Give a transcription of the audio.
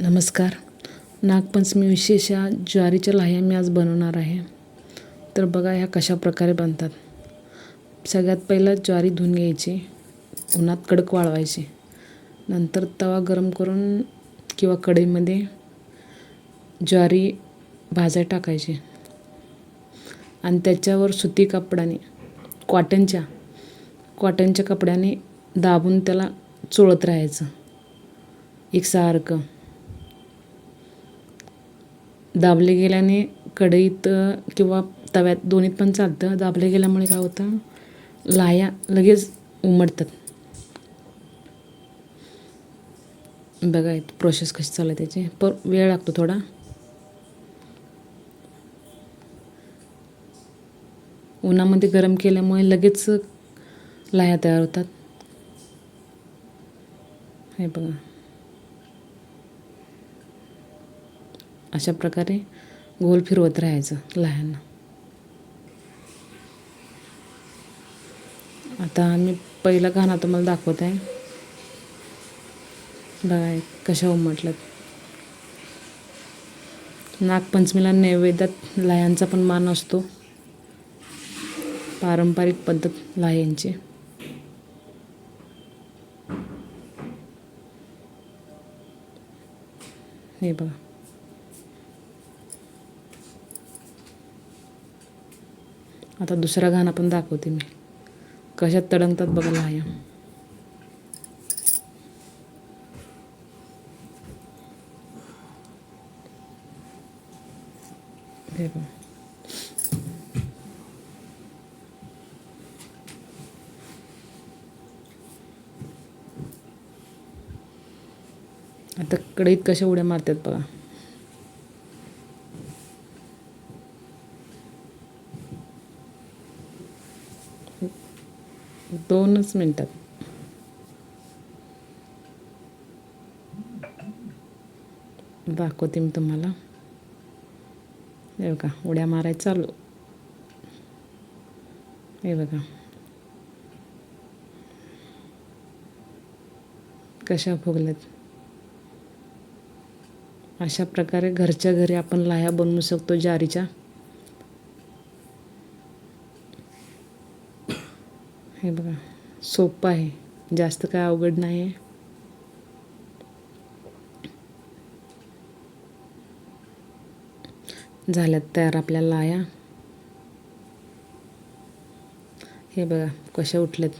नमस्कार. नागपंचमी विशेष या ज्वारीच्या लाह्या मी आज बनवणार आहे. तर बघा ह्या कशा प्रकारे बनतात. सगळ्यात पहिलं ज्वारी धुवून घ्यायची. उन्हात कडक वाळवायची. नंतर तवा गरम करून किंवा कढईमध्ये ज्वारी भाजाय टाकायची. आणि त्याच्यावर सुती कपड्याने कॉटनच्या कॉटनच्या कपड्याने दाबून त्याला चोळत राहायचं. एकसारखं दाबले गेल्याने कढईत किंवा तव्यात दोन्हीत पण चालतं. दाबले गेल्यामुळे काय होतं? लाह्या लगेच उमटतात. बघा इथं प्रोसेस कशी चालू आहे त्याची. पर वेळ लागतो थोडा. उन्हामध्ये गरम केल्यामुळे लगेच लाह्या तयार होतात. हे बघा. अशा प्रकारे गोल फिरवत राहायचं लहान आता मी पहिला गाणं तुम्हाला दाखवत आहे. बघा कशा उमटल्यात. नागपंचमीला नैवेद्यात लाह्यांचा पण मान असतो. पारंपरिक पद्धत लाह्यांची. हे बघा. आता दुसरा गाणं पण दाखवते मी. कशात तडंगतात बघा लाह्या. हे आता कढईत कशा उड्या मारतात बघा. दोनच मिनटात. दाखवते मी तुम्हाला. हे बघा उड्या मारायचं चालू. हे बघा. कशा फुगल्यात अशा प्रकारे घरच्या घरी आपण लाह्या बनवू शकतो ज्वारीच्या. हे बघा सोपं आहे. जास्त काय अवघड नाही आहे झाल्यात तयार आपल्या लाया. हे बघा कशा उठल्यात.